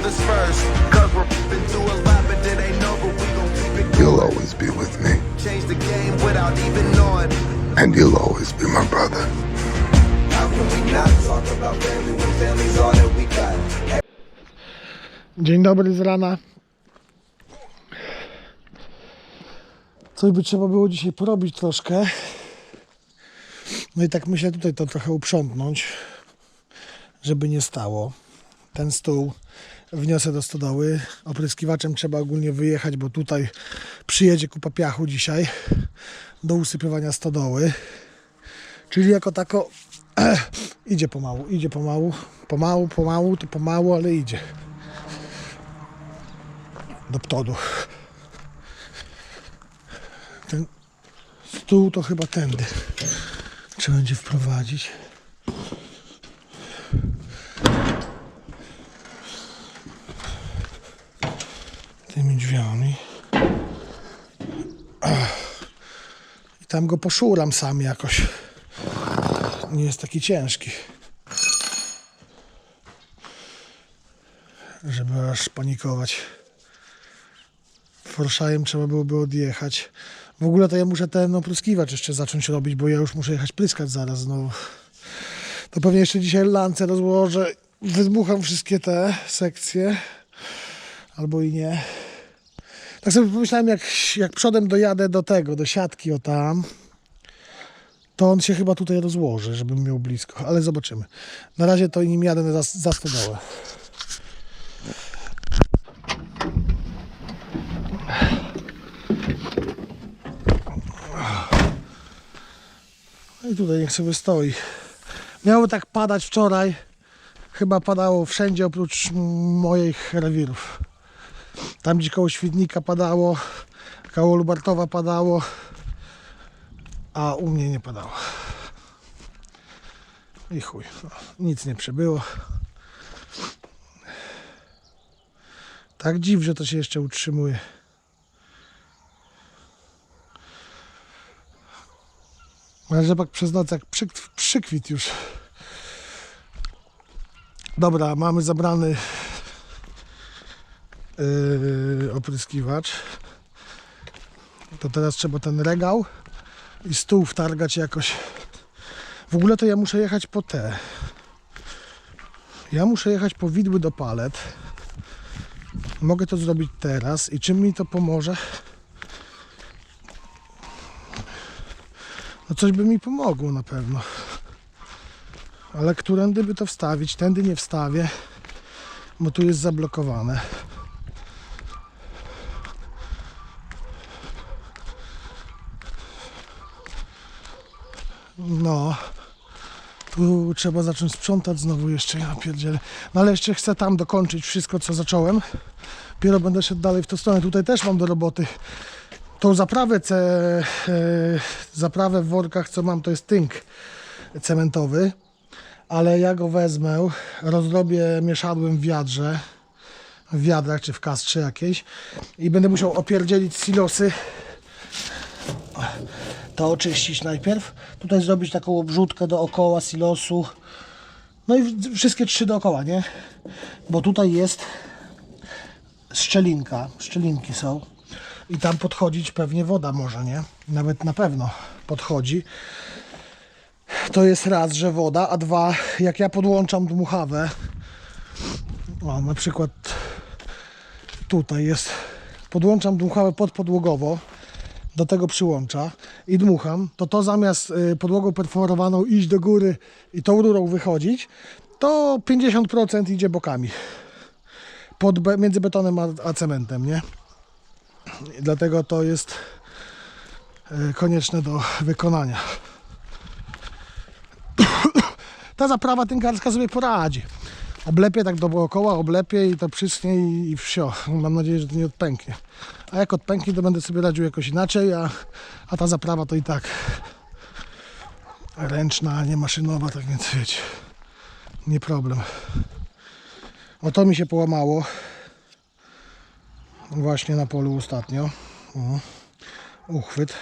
others first. Cause we're been through a lot, but it ain't over. We gon' keep it You'll always be with me, Change the game without even knowing. and you'll always be my brother. How can we not talk about family when family's all that we got? Dzień dobry z rana. Coś by trzeba było dzisiaj porobić troszkę. No i tak myślę tutaj to trochę uprzątnąć, żeby nie stało. Ten stół wniosę do stodoły. Opryskiwaczem trzeba ogólnie wyjechać, bo tutaj przyjedzie kupa piachu dzisiaj do usypywania stodoły. Czyli jako tako idzie pomału, idzie pomału, pomału, pomału, to pomału, ale idzie do przodu. Ten stół to chyba tędy. Trzeba będzie wprowadzić. Drzwiami. I tam go poszuram sam jakoś. Nie jest taki ciężki. Żeby aż panikować. Forszajem trzeba byłoby odjechać. W ogóle to ja muszę ten opryskiwacz jeszcze zacząć robić, bo ja już muszę jechać pryskać zaraz znowu. To pewnie jeszcze dzisiaj lance rozłożę, wydmucham wszystkie te sekcje. Albo i nie. Tak sobie pomyślałem, jak, jak przodem dojadę do tego, do siatki o tam, to on się chyba tutaj rozłoży, żebym miał blisko, ale zobaczymy. Na razie to nim jadę za, za. No i tutaj niech sobie stoi. Miało tak padać wczoraj. Chyba padało wszędzie oprócz moich rewirów. Tam gdzie koło Świdnika padało, koło Lubartowa padało, a u mnie nie padało. I chuj, no, nic nie przybyło. Tak dziw, że to się jeszcze utrzymuje. Ale rzepak przez noc jak przyk, przykwit już. Dobra, mamy zabrany yy, opryskiwacz. To teraz trzeba ten regał i stół wtargać jakoś. W ogóle to ja muszę jechać po te. Ja muszę jechać po widły do palet. Mogę to zrobić teraz i czym mi to pomoże? No coś by mi pomogło na pewno. Ale którędy by to wstawić? Tędy nie wstawię, bo tu jest zablokowane. No. Tu trzeba zacząć sprzątać znowu jeszcze, ja pierdzielę. No ale jeszcze chcę tam dokończyć wszystko, co zacząłem. Dopiero będę szedł dalej w tą stronę. Tutaj też mam do roboty. Tą zaprawę, ce, e, zaprawę w workach, co mam, to jest tynk cementowy. Ale ja go wezmę, rozrobię mieszadłem w wiadrze, w wiadrach czy w kastrze jakiejś i będę musiał opierdzielić silosy. To oczyścić najpierw. Tutaj zrobić taką obrzutkę dookoła silosu. No i wszystkie trzy dookoła, nie? Bo tutaj jest szczelinka, szczelinki są i tam podchodzić pewnie woda może, nie? Nawet na pewno podchodzi. To jest raz, że woda, a dwa, jak ja podłączam dmuchawę, o, na przykład tutaj jest, podłączam dmuchawę podpodłogowo, do tego przyłącza i dmucham, to to zamiast y, podłogą perforowaną iść do góry i tą rurą wychodzić, to 50% idzie bokami. Pod, między betonem a, a cementem, nie? I dlatego to jest y, konieczne do wykonania. Ta zaprawa tynkarska sobie poradzi. Oblepię tak dookoła, oblepię i to przyschnie i, i wsio. Mam nadzieję, że to nie odpęknie. A jak odpęknie, to będę sobie radził jakoś inaczej, a, a ta zaprawa to i tak ręczna, a nie maszynowa, tak więc wiecie, nie problem. O to mi się połamało właśnie na polu ostatnio. O, uchwyt.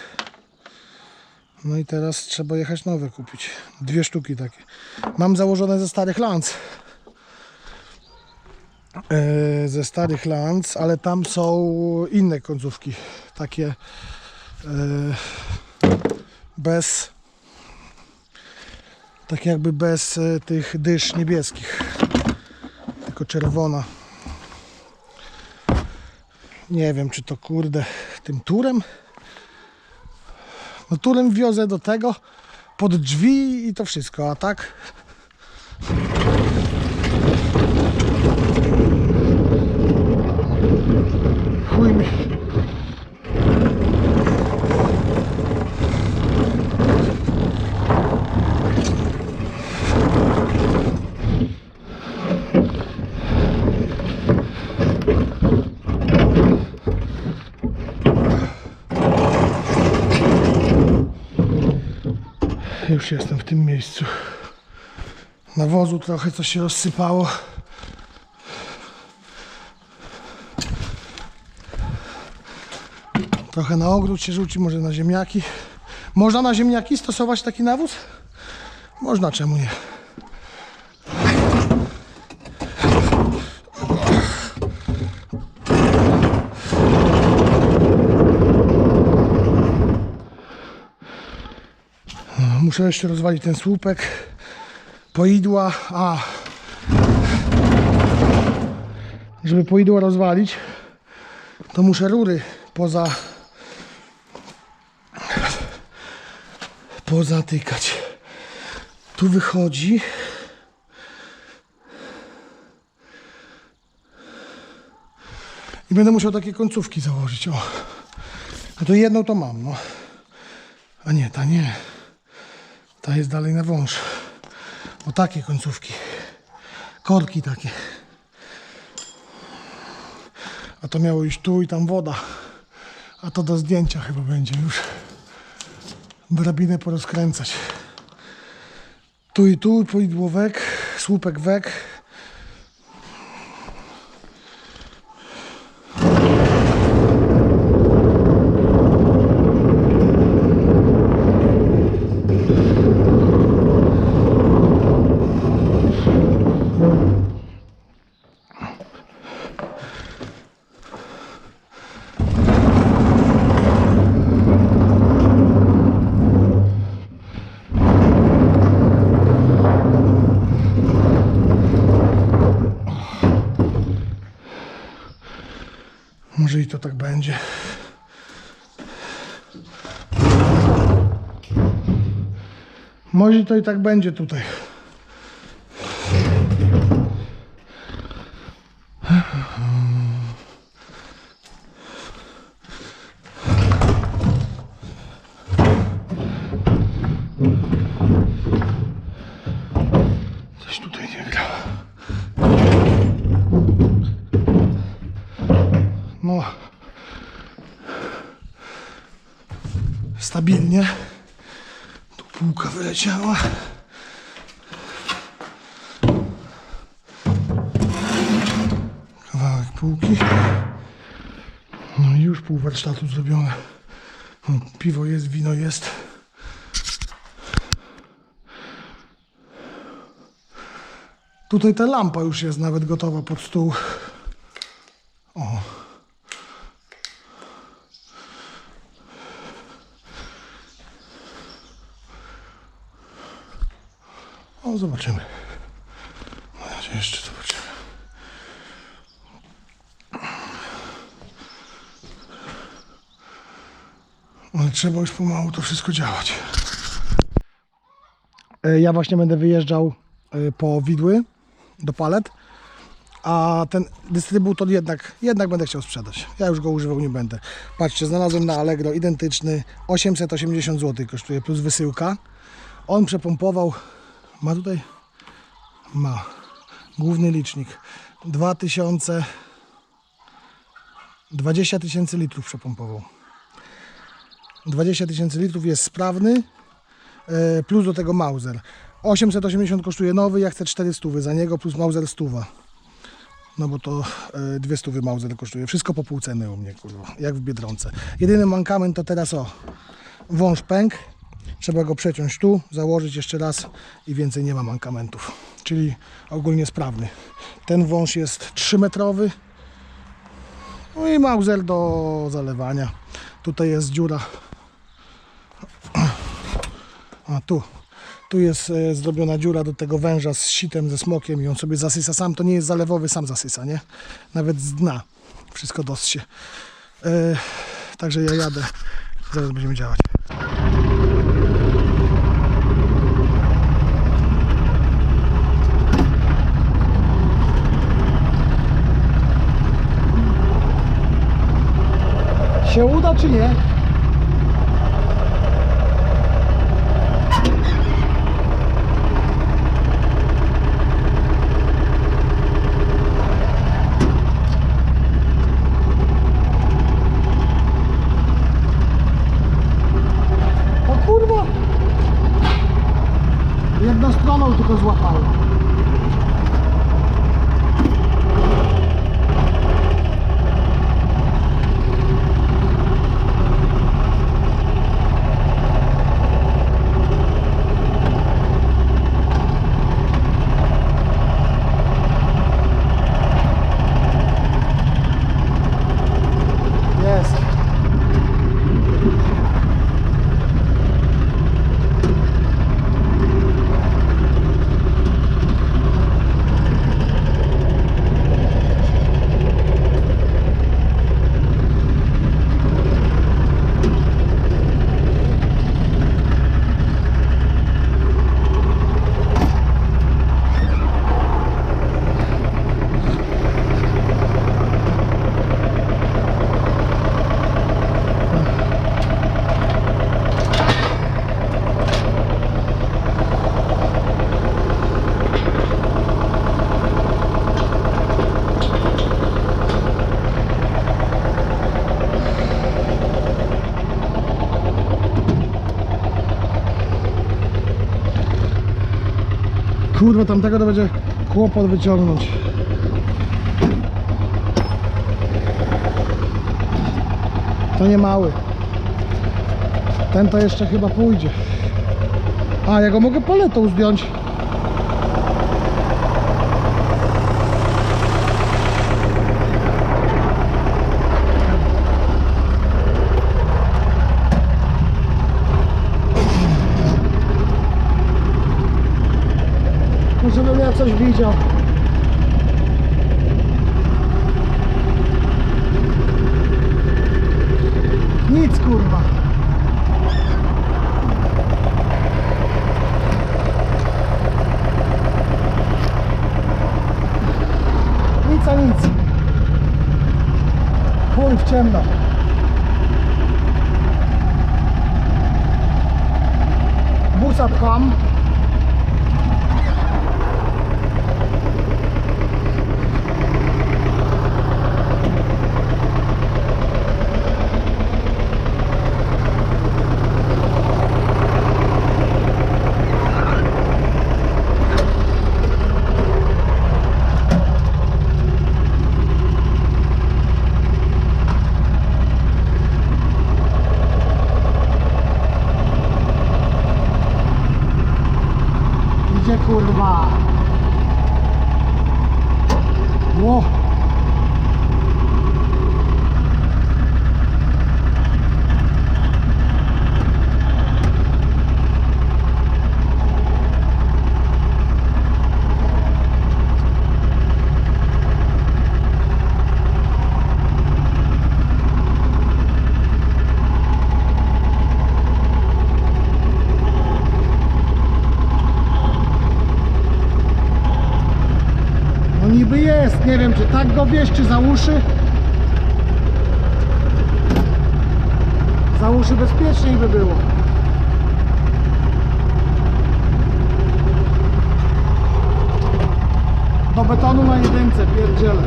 No i teraz trzeba jechać nowe kupić. Dwie sztuki takie. Mam założone ze starych lans. E, ze starych Lands, ale tam są inne końcówki, takie e, bez, tak jakby bez e, tych dysz niebieskich, tylko czerwona. Nie wiem, czy to kurde tym turem. No turem wiozę do tego pod drzwi i to wszystko, a tak chuj mi. Już jestem w tym miejscu. Nawozu trochę coś się rozsypało. Trochę na ogród się rzuci, może na ziemniaki. Można na ziemniaki stosować taki nawóz? Można, czemu nie? Muszę jeszcze rozwalić ten słupek. Poidła. A. Żeby poidła rozwalić, to muszę rury poza pozatykać. Tu wychodzi. I będę musiał takie końcówki założyć. O. No to jedną to mam, no. A nie, ta nie. Ta jest dalej na wąż. O takie końcówki. Korki takie. A to miało iść tu i tam woda. A to do zdjęcia chyba będzie już. Drabinę porozkręcać. Tu i tu poidłowek, słupek wek. Może i to tak będzie. Może to i tak będzie tutaj. Stabilnie. Tu półka wyleciała. Kawałek półki. No i już pół warsztatu zrobione. No, piwo jest, wino jest. Tutaj ta lampa już jest nawet gotowa pod stół. Zobaczymy. Na razie jeszcze zobaczymy. Ale trzeba już pomału to wszystko działać. E, Ja właśnie będę wyjeżdżał e, po widły do palet, a ten dystrybutor jednak, jednak będę chciał sprzedać. Ja już go używał nie będę. Patrzcie, znalazłem na Allegro identyczny, 880 zł kosztuje plus wysyłka. On przepompował, ma tutaj, ma, główny licznik, 2000, 20 tysięcy litrów przepompował. 20 tysięcy litrów jest sprawny, e, plus do tego Mauser. 880 kosztuje nowy, ja chcę 400 za niego, plus Mauser 100. No bo to e, dwie stówy Mauser kosztuje. Wszystko po pół ceny u mnie, kurwa, jak w Biedronce. Jedyny mankament to teraz o, wąż pęk. Trzeba go przeciąć tu, założyć jeszcze raz i więcej nie ma mankamentów. Czyli ogólnie sprawny. Ten wąż jest 3-metrowy. No i mauser do zalewania. Tutaj jest dziura. A tu. Tu jest e, zrobiona dziura do tego węża z sitem, ze smokiem i on sobie zasysa sam. To nie jest zalewowy, sam zasysa, nie? Nawet z dna. Wszystko dossie. E, także ja jadę. Zaraz będziemy działać. Się uda czy nie? O kurwa! Jedną stroną tylko złapałem. Jest. Kurwa, tamtego to będzie kłopot wyciągnąć. To nie mały. Ten to jeszcze chyba pójdzie. A, ja go mogę paletą zdjąć. No, Żebym ja coś widział. Nic kurwa. Nic a nic. Chuj w ciemno. Busa pcham. Gdzie kurwa? Ło! No niby jest, nie wiem czy tak go wieść, czy za uszy. Za uszy bezpieczniej by było. Do betonu na jedynce, pierdzielę.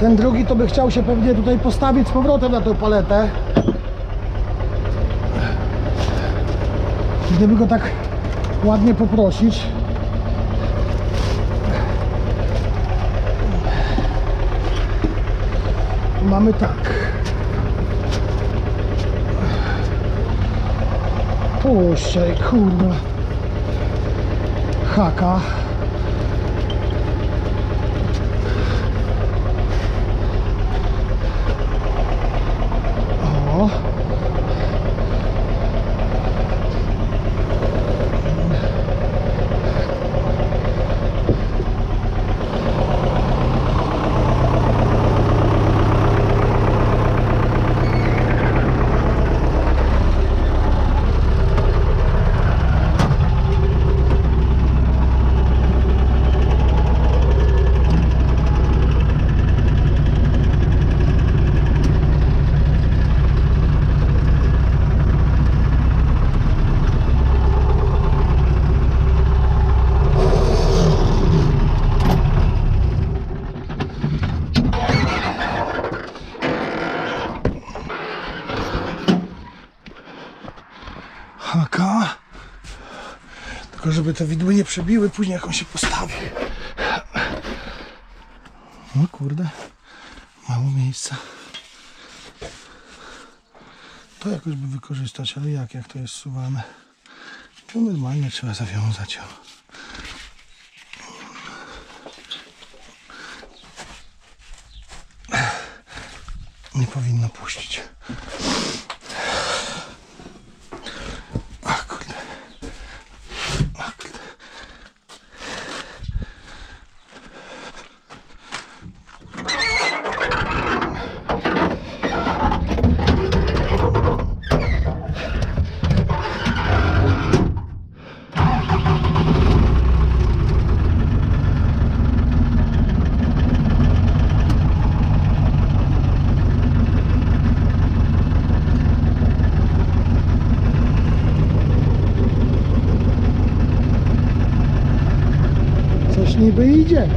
Ten drugi to by chciał się pewnie tutaj postawić z powrotem na tę paletę. Gdyby go tak ładnie poprosić. Mamy tak. Puszczaj, kurwa. Haka. Żeby te widły nie przebiły, później jak on się postawi. No kurde, mało miejsca. To jakoś by wykorzystać, ale jak, jak to jest suwane? To normalnie trzeba zawiązać. O. Nie powinno puścić. Ach, kurde. Ach, kurde. Coś niby idzie.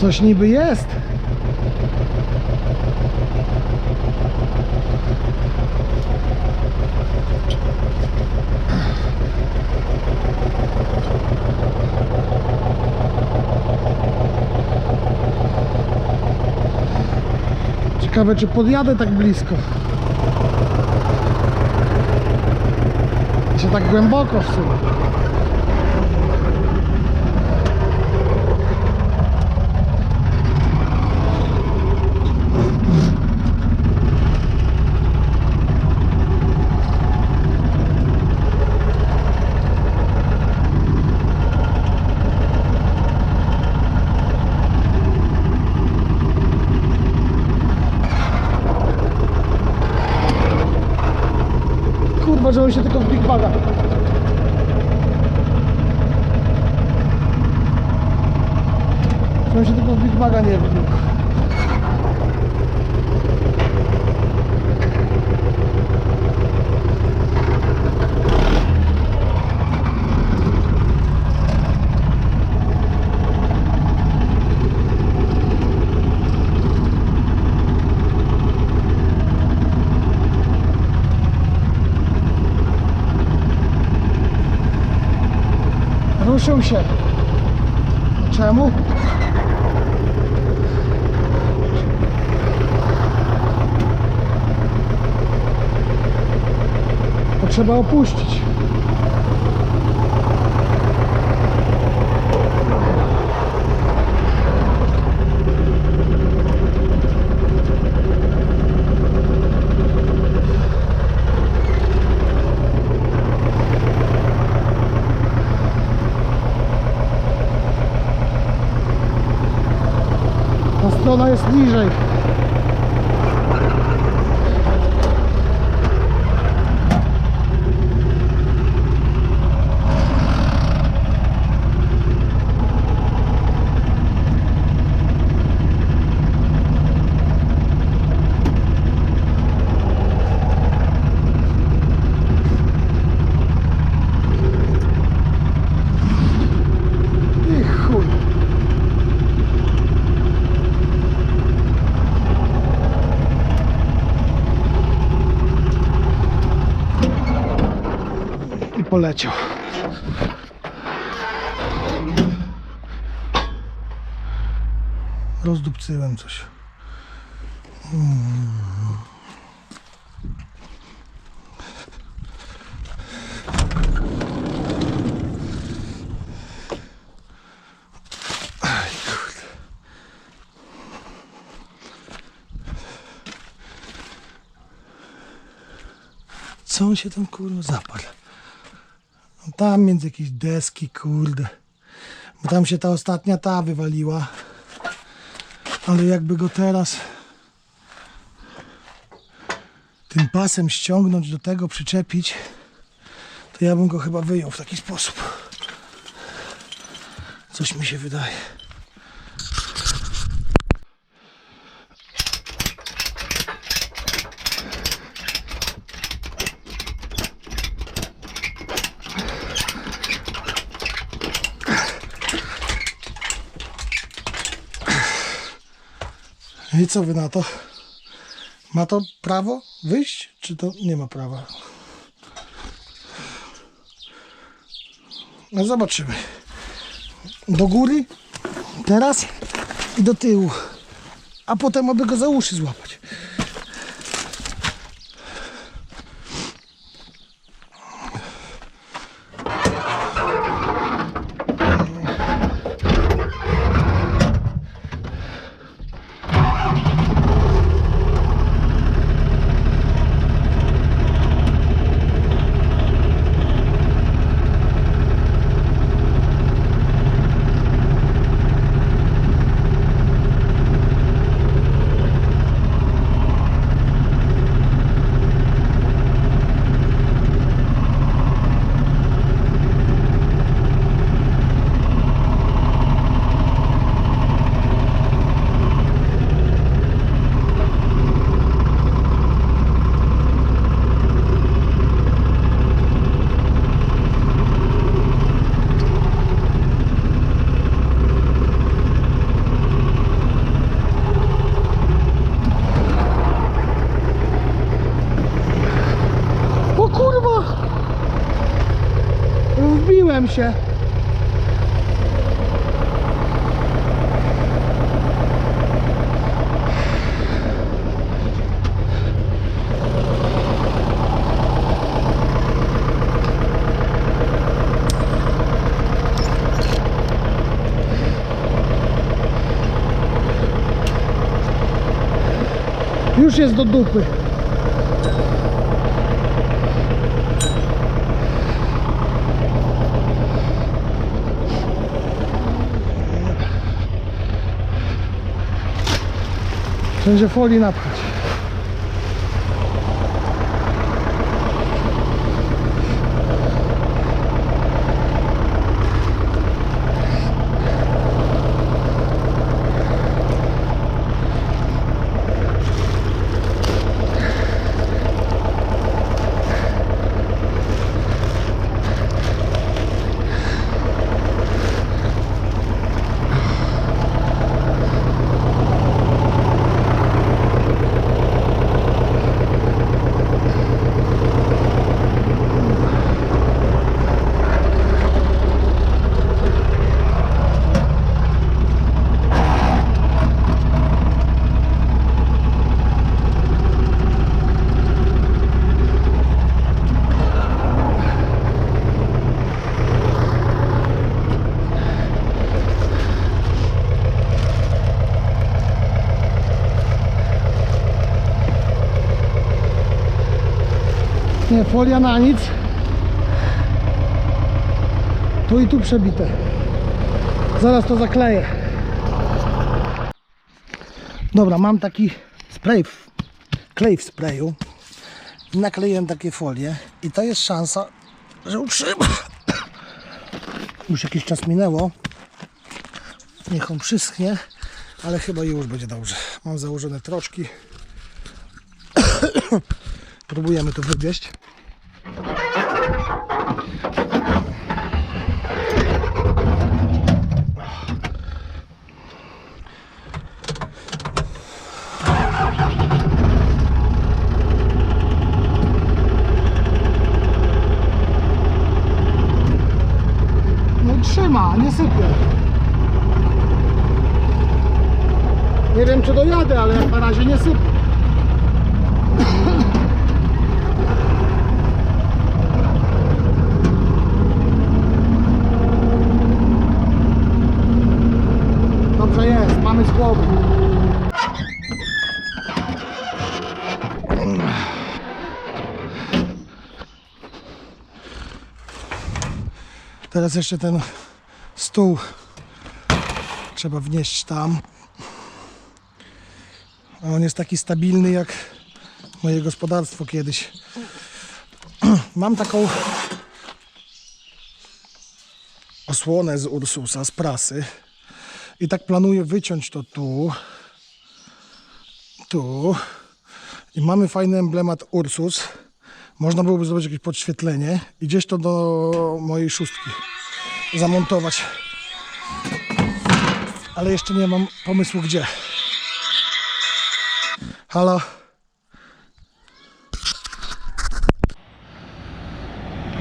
Coś niby jest. Ciekawe, czy podjadę tak blisko. Się tak głęboko w sumie. Kurwa, że on się tylko w Big Baga. Że on się tylko w Big Baga nie wbił. Ruszył się. Czemu? Trzeba opuścić. Ta strona niżej. poleciał. Rozdupcyłem coś. Co on się tam kurwa zaparł? No tam między jakieś deski, kurde. Bo tam się ta ostatnia ta wywaliła. Ale jakby go teraz tym pasem ściągnąć do tego, przyczepić, to ja bym go chyba wyjął w taki sposób. Coś mi się wydaje. I co wy na to? Ma to prawo wyjść, czy to nie ma prawa? No zobaczymy. Do góry, teraz i do tyłu. A potem aby go za uszy złapać. O kurwa! Wbiłem się. Już jest do dupy. Wszędzie folii napchać. Folia na nic. Tu i tu przebite. Zaraz to zakleję. Dobra, mam taki spray, klej w sprayu. Nakleiłem takie folie i to jest szansa, że utrzyma. Już jakiś czas minęło. Niech on przyschnie, ale chyba już będzie dobrze. Mam założone troczki. Próbujemy to wywieźć. Trzyma, nie sypie. Nie wiem czy dojadę, ale jak na razie nie sypie. Teraz jeszcze ten stół trzeba wnieść tam. A on jest taki stabilny jak moje gospodarstwo kiedyś. Mam taką osłonę z Ursusa, z prasy. I tak planuję wyciąć to tu. Tu. I mamy fajny emblemat Ursus. Można byłoby zrobić jakieś podświetlenie i gdzieś to do mojej szóstki zamontować. Ale jeszcze nie mam pomysłu gdzie. Halo?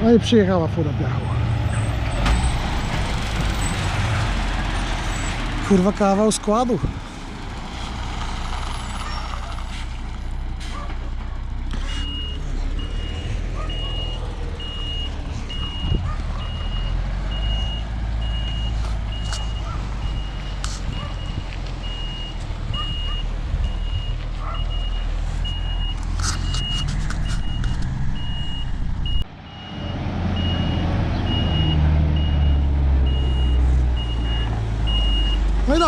No i przyjechała fura. Kurwa kawał składu.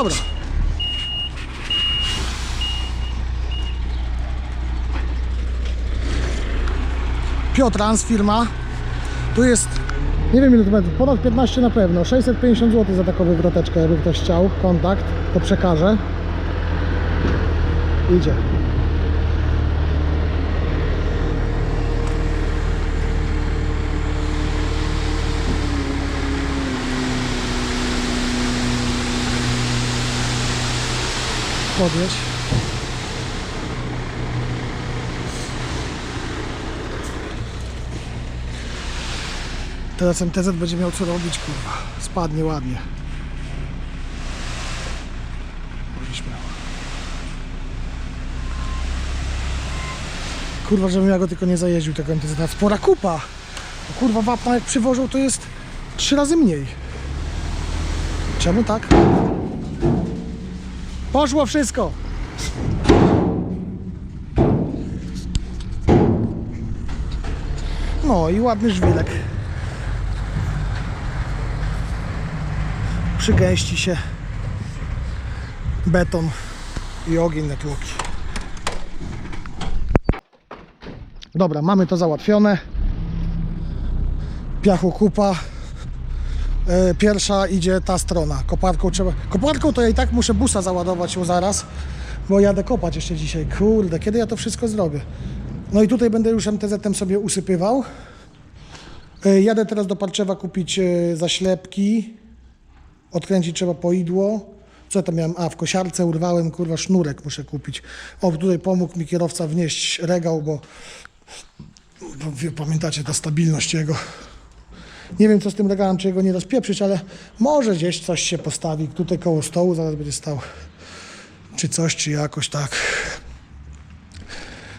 Dobra. Piotrans firma. Tu jest, nie wiem ile to metrów, ponad 15 na pewno. 650 zł za taką wywroteczkę, jakby ktoś chciał. Kontakt, to przekażę. Idzie. Podjedź. Teraz MTZ będzie miał co robić, kurwa. Spadnie ładnie. Kurwa, żebym ja go tylko nie zajeździł tego MTZ. Spora kupa. Bo kurwa wapna jak przywożą to jest trzy razy mniej. Czemu tak? Poszło wszystko. No i ładny żwirek. Przygęści się beton i ogień na tłoki. Dobra, mamy to załatwione. Piachu kupa. E, Pierwsza idzie ta strona. Koparką trzeba. Koparką to ja i tak muszę busa załadować ją zaraz, bo jadę kopać jeszcze dzisiaj. Kurde, kiedy ja to wszystko zrobię? No i tutaj będę już MTZ-em sobie usypywał. E, Jadę teraz do Parczewa kupić e, zaślepki. Odkręcić trzeba poidło. Co ja tam miałem? A, w kosiarce urwałem, kurwa, sznurek muszę kupić. O, tutaj pomógł mi kierowca wnieść regał, bo, pamiętacie ta stabilność jego. Nie wiem, co z tym regałem, czy jego nie rozpieprzyć, ale może gdzieś coś się postawi. Tutaj koło stołu zaraz będzie stał. Czy coś, czy jakoś tak.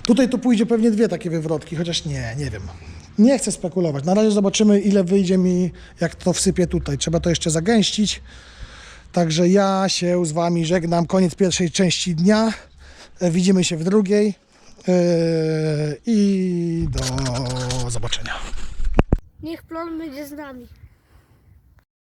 Tutaj to pójdzie pewnie dwie takie wywrotki, chociaż nie, nie wiem. Nie chcę spekulować. Na razie zobaczymy, ile wyjdzie mi, jak to wsypię tutaj. Trzeba to jeszcze zagęścić. Także ja się z Wami żegnam. Koniec pierwszej części dnia. E, Widzimy się w drugiej. Yy, I do zobaczenia. Niech plon będzie z nami.